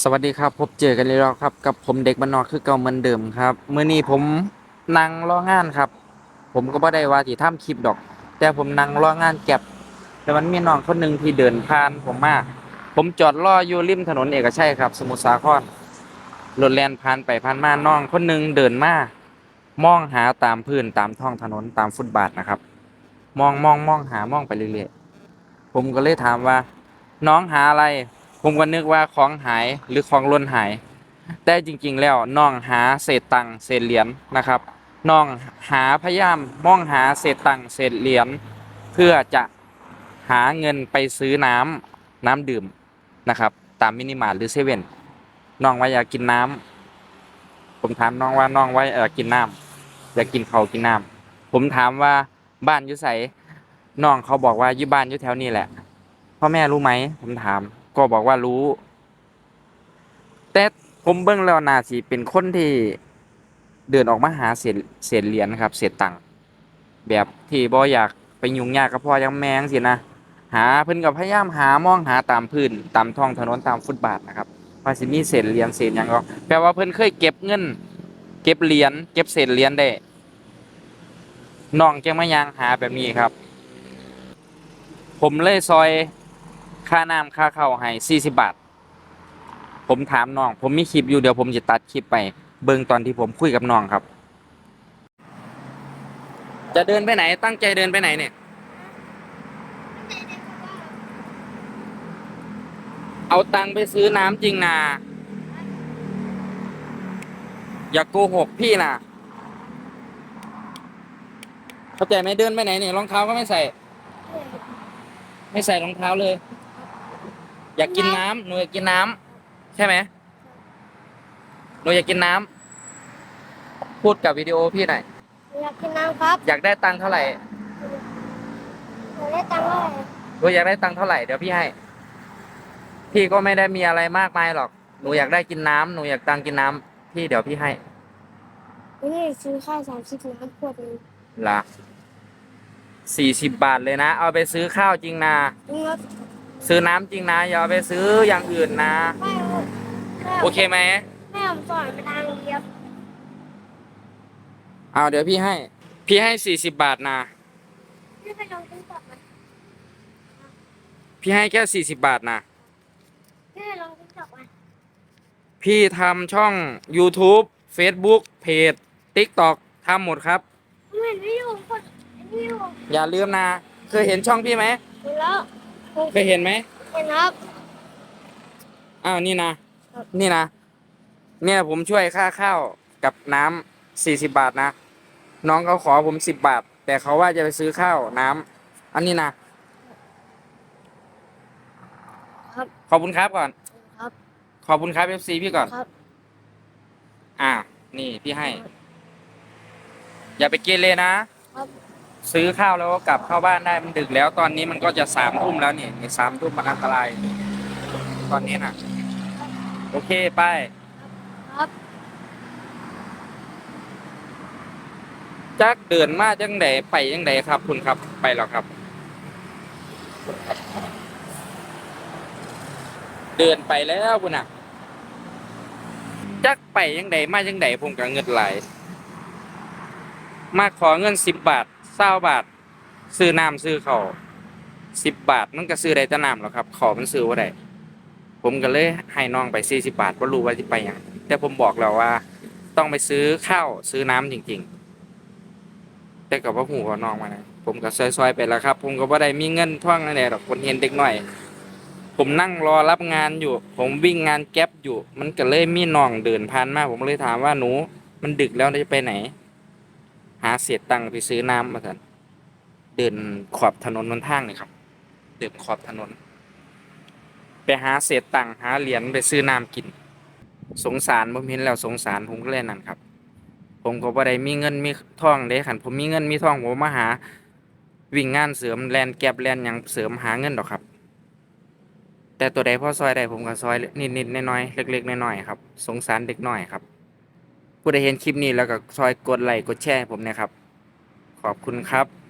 สวัสดีครับพบเจอกันเลยแล้วครับ กับผมเด็กบ้านนอกคือเก่าเหมือนเดิมครับเมื่อนี้ผมนั่งรองานครับ ผมก็บ่ได้ว่าสิทำคลิปดอก แต่ผมนั่งรองานแก็บแต่มันมีน้องคนหนึ่งที่เดินผ่านผมมาผมจอดรออยู่ริมถนนเอกชัยครับ สมุทรสาครรถแล่นผ่านไปผ่านมาน้องคนหนึ่งเดินมามองหาตามพื้นตามท้องถนนตามฟุตบาทนะครับ มองมองมองหามองไปเรื่อยๆผมก็เลยถามว่า น้องหาอะไร ผมก็นึกว่าของหายหรือของล่นหาย แต่จริง ๆ แล้วน้องหาเศษตังเศษเหรียญนะครับน้องหาพยายามมองหาเศษตังเศษเหรียญเพื่อจะหาเงินไปซื้อน้ำน้ำดื่มนะครับ ตามมินิมาร์ทหรือเซเว่นน้องว่าอยากกินน้ำผมถามน้องว่าน้องว่าอยากกินน้ำอยากกินเขากินน้ำผมถามว่าบ้านอยู่ไสน้องเขาบอกว่าอยู่บ้านอยู่แถวนี้แหละพ่อแม่รู้ไหมผมถาม ก็บอกว่ารู้ แต่ผมเบิ่งแล้วนาสิเป็นคนที่เดินออกมาหาเศษเศษเหรียญครับเศษตังค์แบบที่บ่อยากไปยุ่งยากกับพ่อยังแมงสินะหาเพิ่นก็พยายามหามองหาตามพื้นตามท้องถนนตามฟุตบาทนะครับว่าสิมีเศษเหรียญเศษยังก็แปลว่าเพิ่นเคยเก็บเงิน เก็บเหรียญเก็บเศษเหรียญได้น้องจังมายางหาแบบนี้ครับ ผมเลยซอย ค่าน้ำค่าเข้าให้ 40 บาท ผมถามน้อง ผมมีคลิปอยู่เดี๋ยวผมจะตัดคลิปไป เบิ่งตอนที่ผมคุยกับน้องครับ จะเดินไปไหน ตั้งใจเดินไปไหนเนี่ย เอาตังไปซื้อน้ำจริงนะอย่าโกหกพี่นะเข้าใจไหมเดินไปไหนเนี่ยรองเท้าก็ไม่ใส่ ไม่ใส่รองเท้าเลย อยากกินน้ำหนูอยากกินน้ำใช่ไหมหนูอยากกินน้ำพูดกับวิดีโอพี่หน่อยอยากกินน้ำครับอยากได้ตังค์เท่าไหร่หนูได้ตังค์เท่าไหร่หนูอยากได้ตังค์เท่าไหร่เดี๋ยวพี่ให้ พี่ก็ไม่ได้มีอะไรมากมายหรอกหนูอยากได้กินน้ำหนูอยากตังค์กินน้ำพี่เดี๋ยวพี่ให้นี่ซื้อข้าวสามสิบน้ำขวดหนึงละสี่สิบบาทเลยนะ เอาไปซื้อข้าวจริงนะนี่ครับ ซื้อน้ำจริงนะ อย่าเอาไปซื้ออย่างอื่นนะแม่ผมแม่โอเคไหมแม่ผมสอนไปทางเดียวเอาเดี๋ยวพี่ให้ พี่ให้สี่สิบบาทนะพี่ไปลองติ๊กต็อกไหมพี่ให้แค่สี่สิบบาทนะพี่ไปลองติ๊กต็อกไหมพี่ทำช่อง YouTube Facebook เพจ TikTok ทำหมดครับ ผมเห็นวิวกดวิวอย่าลืมนะ เคยเห็นช่องพี่ไหมเห็นแล้วผม เคยเห็นไหมเห็นครับ อ้าวนี่นะ ครับ นี่นะ เนี่ยผมช่วยค่าข้าวกับน้ำสี่สิบบาทนะ น้องเขาขอผมสิบบาท แต่เขาว่าจะไปซื้อข้าวน้ำอันนี้นะ ครับ ขอบคุณครับก่อน ครับ ขอบคุณครับ FC พี่ก่อน ครับ อ่า นี่พี่ให้ อย่าไปเกเรนะครับ ซื้อข้าวแล้วก็กลับเข้าบ้านได้มันดึกแล้ว ตอนนี้มันก็จะสามทุ่มแล้วนี่สามทุ่มมันอันตราย ตอนนี้นะโอเคไปครับจักเดินมาจังไดไปจังไดครับ คุณครับไปแล้วครับ เดินไปแล้วคุณน่ะจักไปจังไดมาจังไดผมก็เงินไหลายมาขอเงินสิบบาท เศร้าบาทซื้อน้ำซื้อข้าวสิบบาทมันก็ซื้อได้แต่น้ำหรอกครับขอมันซื้อว่าได้ผมก็เลยให้น้องไปสี่สิบบาทว่ารู้ว่าจะไปยังแต่ผมบอกแล้วว่า ต้องไปซื้อข้าวซื้อน้ำจริง ๆ แต่กับว่าหูกับน้องมานะผมก็ซอยๆไปแล้วครับ ผมก็บ่ได้มีเงินท่องนั่นแหละหรอกคนเห็นเด็กหน่อย ผมนั่งรอรับงานอยู่ ผมวิ่งงานแก๊ปอยู่ มันก็เลยมีน้องเดินผ่านมาผมเลยถามว่าหนู มันดึกแล้วจะไปไหน หาเศษตังค์ไปซื้อน้ำมาสันเดินขอบถนนบนทางนี่ครับ เดินขอบถนน ไปหาเศษตังค์หาเหรียญไปซื้อน้ำกิน สงสารผมเห็นแล้วสงสารผมก็เลยนั่นครับ ผมก็บ่ได้มีเงินมีทองเด้คันผมมีเงินมีทองผมมาหา วิ่งงานเสริมแลนแก็บแลนหยังเสริมหาเงินดอกครับ แต่ตัวใดพอซอยได้ผมก็ซอยนิดๆน้อยๆเล็กๆน้อยๆครับ สงสารเด็กน้อยครับ ผู้ใดเห็นคลิปนี้แล้วก็ซอยกดไลค์กดแชร์ผมเนะครับ ขอบคุณครับ